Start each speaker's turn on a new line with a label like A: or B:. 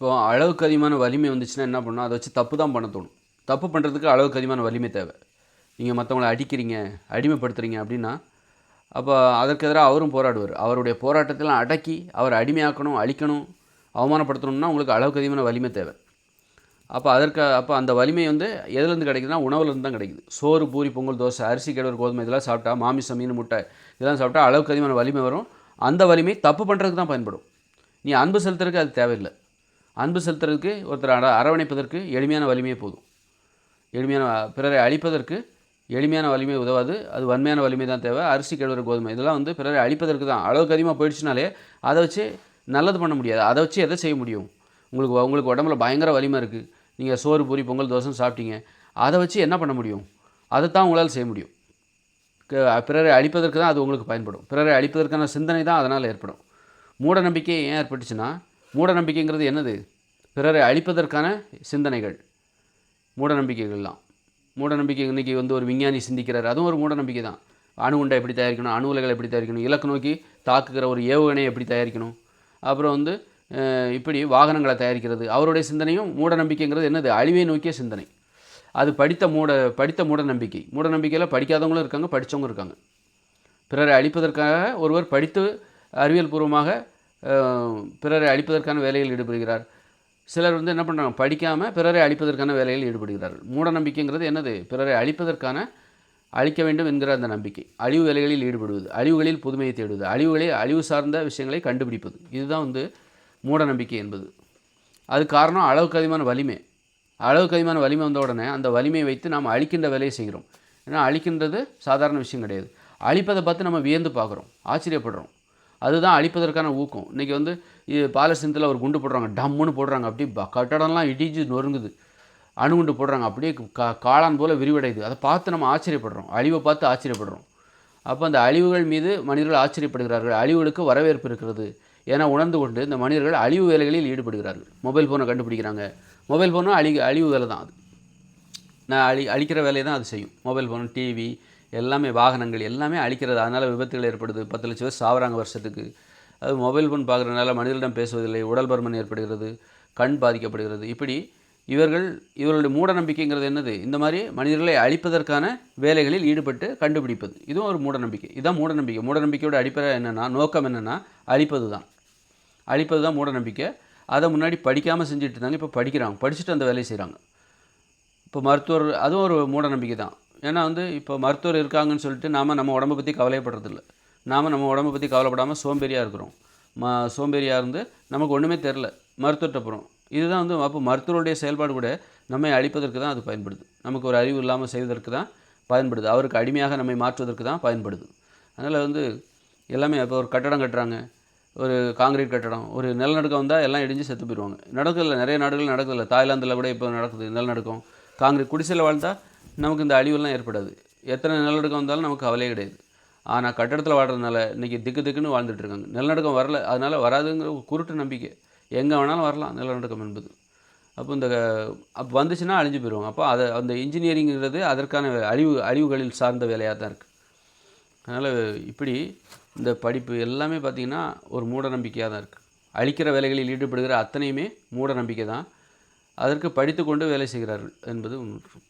A: இப்போ அளவுக்கு அதிகமான வலிமை வந்துச்சுன்னா என்ன பண்ணணும்? அதை வச்சு தப்பு தான் பண்ண தோணும். தப்பு பண்ணுறதுக்கு அளவுக்கு அதிகமான வலிமை தேவை. நீங்கள் மற்றவங்கள அடிக்கிறீங்க அடிமைப்படுத்துறீங்க அப்படின்னா அப்போ அதற்கு எதிராக அவரும் போராடுவார். அவருடைய போராட்டத்தெல்லாம் அடக்கி அவரை அடிமையாக்கணும் அழிக்கணும் அவமானப்படுத்தணும்னா உங்களுக்கு அளவுக்கு அதிகமான வலிமை தேவை. அப்போ அதற்கு அப்போ அந்த வலிமை வந்து எதுலேருந்து கிடைக்குதுன்னா உணவுலேருந்து தான் கிடைக்குது. சோறு பூரி பொங்கல் தோசை அரிசி கிழவர் கோதுமை இதெல்லாம் சாப்பிட்டா மாமிசம் மீன் முட்டை இதெல்லாம் சாப்பிட்டா அளவுக்கு அதிகமான வலிமை வரும். அந்த வலிமை தப்பு பண்ணுறதுக்கு தான் பயன்படும். நீ அன்பு செலுத்துறதுக்கு அது தேவையில்லை. அன்பு செலுத்துறதுக்கு ஒருத்தர் அரவணைப்பதற்கு எளிமையான வலிமையே போதும். எளிமையான பிறரை அழிப்பதற்கு எளிமையான வலிமை உதவாது. அது வன்மையான வலிமை தான் தேவை. அரிசி கிழவர் கோதுமை. இதெல்லாம் வந்து பிறரை அழிப்பதற்கு தான். அளவுக்கு அதிகமாக போயிடுச்சுனாலே அதை வச்சு நல்லது பண்ண முடியாது. அதை வச்சு எதை செய்ய முடியும்? உங்களுக்கு உங்களுக்கு உடம்புல பயங்கர வலிமை இருக்குது நீங்கள் சோறு பூரி பொங்கல் தோசை சாப்பிட்டீங்க. அதை வச்சு என்ன பண்ண முடியும்? அதை தான் உங்களால் செய்ய முடியும். க- பிறரை அழிப்பதற்கு தான் அது உங்களுக்கு பயன்படும். பிறரை அழிப்பதற்கான சிந்தனை தான் அதனால் ஏற்படும். மூட நம்பிக்கை ஏன் ஏற்பட்டுச்சுன்னா மூட நம்பிக்கைங்கிறது என்னது? பிறரை அழிப்பதற்கான சிந்தனைகள். மூட நம்பிக்கைகள்லாம் மூட நம்பிக்கை இன்றைக்கி வந்து ஒரு விஞ்ஞானி சிந்திக்கிறார். அதுவும் ஒரு மூட நம்பிக்கை தான். அணு உண்டை எப்படி தயாரிக்கணும்? அணு உலைகளை எப்படி தயாரிக்கணும்? இலக்கு நோக்கி தாக்குகிற ஒரு ஏவுகணையை எப்படி தயாரிக்கணும்? அப்புறம் வந்து இப்படி வாகனங்களை தயாரிக்கிறது. அவருடைய சிந்தனையும் மூட நம்பிக்கைங்கிறது என்னது? அழிவை நோக்கிய சிந்தனை. அது படித்த மூட படித்த மூட நம்பிக்கை மூட நம்பிக்கையில் படிக்காதவங்களும் இருக்காங்க படித்தவங்க இருக்காங்க. பிறரை அழிப்பதற்காக ஒருவர் படித்து அறிவியல் பூர்வமாக பிறரை அழிப்பதற்கான வேலையில் ஈடுபடுகிறார். சிலர் வந்து என்ன பண்ணுறாங்க படிக்காமல் பிறரை அழிப்பதற்கான வேலையில் ஈடுபடுகிறார்கள் மூட நம்பிக்கைங்கிறது என்னது? பிறரை அழிப்பதற்கான அழிக்க வேண்டும் என்கிற அந்த நம்பிக்கை. அழிவு வேலைகளில் ஈடுபடுவது அழிவுகளில் புதுமையை தேடுவது அழிவுகளில் அழிவு சார்ந்த விஷயங்களை கண்டுபிடிப்பது. இதுதான் வந்து மூட நம்பிக்கை என்பது. அது காரணம் அளவுக்கு அதிகமான வலிமை. அளவுக்கு அதிகமான வலிமை வந்த உடனே அந்த வலிமையை வைத்து நாம் அழிக்கின்ற வேலையை செய்கிறோம். ஏன்னா அழிக்கின்றது சாதாரண விஷயம் கிடையாது. அழிப்பதை பார்த்து நம்ம வியந்து பார்க்குறோம் ஆச்சரியப்படுறோம். அதுதான் அழிப்பதற்கான ஊக்கம். இன்றைக்கி வந்து இது பாலஸ்தீனத்தில் ஒரு குண்டு போடுறாங்க. டம்முன்னு போடுறாங்க. அப்படி கட்டடம்லாம் இடிஞ்சு நொறுங்குது. அணுகுண்டு போடுறாங்க. அப்படியே கா காளான் போல் விரிவடையுது. அதை பார்த்து நம்ம ஆச்சரியப்படுறோம். அழிவை பார்த்து ஆச்சரியப்படுறோம். அப்போ அந்த அழிவுகள் மீது மனிதர்கள் ஆச்சரியப்படுகிறார்கள். அழிவுகளுக்கு வரவேற்பு இருக்கிறது என உணர்ந்து கொண்டு இந்த மனிதர்கள் அழிவு வேலைகளில் ஈடுபடுகிறார்கள். மொபைல் ஃபோனை கண்டுபிடிக்கிறாங்க. மொபைல் ஃபோனும் அழி அழிவு வேலை தான் அது. நான் அழி அழிக்கிற வேலையை தான் அது செய்யும். மொபைல் ஃபோன் டிவி எல்லாமே வாகனங்கள் எல்லாமே அழிக்கிறது அதனால் விபத்துகள் ஏற்படுது. பத்து லட்சம் பேர் சாவறாங்க வருஷத்துக்கு. அது மொபைல் ஃபோன் பார்க்குறதுனால மனிதர்களிடம் பேசுவதில்லை உடல் பருமன் ஏற்படுகிறது கண் பாதிக்கப்படுகிறது. இப்படி இவர்கள் இவர்களுடைய மூட நம்பிக்கைங்கிறது என்னது? இந்த மாதிரி மனிதர்களை அழிப்பதற்கான வேலைகளில் ஈடுபட்டு கண்டுபிடிப்பது. இதுவும் ஒரு மூட நம்பிக்கை இதுதான் மூட நம்பிக்கை மூட நம்பிக்கையோட அடிப்படை என்னென்னா நோக்கம் என்னென்னா அழிப்பது தான் அழிப்பது தான் மூட நம்பிக்கை அதை முன்னாடி படிக்காமல் செஞ்சுட்டு இருந்தாங்க இப்போ படிக்கிறாங்க. படிச்சுட்டு அந்த வேலையை செய்கிறாங்க இப்போ மருத்துவர் அதுவும் ஒரு மூட நம்பிக்கை தான் ஏன்னா வந்து இப்போ மருத்துவர் இருக்காங்கன்னு சொல்லிட்டு நாம் நம்ம உடம்பை பற்றி கவலைப்படுறதில்ல. நாம் நம்ம உடம்பை பற்றி கவலைப்படாமல் சோம்பேறியாக இருக்கிறோம். ம சோம்பேறியாக இருந்து நமக்கு ஒன்றுமே தெரில மருத்துவர்கிட்ட போகிறோம் இதுதான் வந்து அப்போ மருத்துவருடைய செயல்பாடு கூட நம்மை அழிப்பதற்கு தான் அது பயன்படுது. நமக்கு ஒரு அறிவு இல்லாமல் செய்வதற்கு தான் பயன்படுது. அவருக்கு அடிமையாக நம்மை மாற்றுவதற்கு தான் பயன்படுது. அதனால் வந்து எல்லாமே இப்போ ஒரு கட்டடம் கட்டுறாங்க. ஒரு காங்கிரீட் கட்டடம். ஒரு நிலநடுக்கம் வந்தால் எல்லாம் இடிஞ்சு செத்து போயிடுவாங்க நடக்கல நிறைய நாடுகள் நடக்கல. தாய்லாந்தில் கூட இப்போ நடக்குது நிலநடுக்கம். காங்கிரீட் குடிசையில் வாழ்ந்தால் நமக்கு இந்த அழிவுலாம் ஏற்படாது. எத்தனை நிலநடுக்கம் வந்தாலும் நமக்கு கவலையே கிடையாது. ஆனால் கட்டடத்தில் வாழ்றதுனால இன்றைக்கி திக்கு திக்குன்னு வாழ்ந்துட்டு இருக்காங்க. நிலநடுக்கம் வரல அதனால் வராதுங்கிற ஒரு குருட்டு நம்பிக்கை. எங்கே வேணாலும் வரலாம் நிலநடுக்கம் என்பது. அப்போ இந்த அப்போ வந்துச்சுன்னா அழிஞ்சு போயிடுவாங்க அப்போ அதை அந்த இன்ஜினியரிங்கிறது அதற்கான அழிவு அழிவுகளில் சார்ந்த வேலையாக தான் இருக்குது அதனால் இப்படி இந்த படிப்பு எல்லாமே பார்த்திங்கன்னா ஒரு மூட நம்பிக்கையாக தான் இருக்குது அழிக்கிற வேலைகளில் ஈடுபடுகிற அத்தனையுமே மூட நம்பிக்கை தான். அதற்கு படித்து கொண்டு வேலை செய்கிறார்கள் என்பது ஒன்று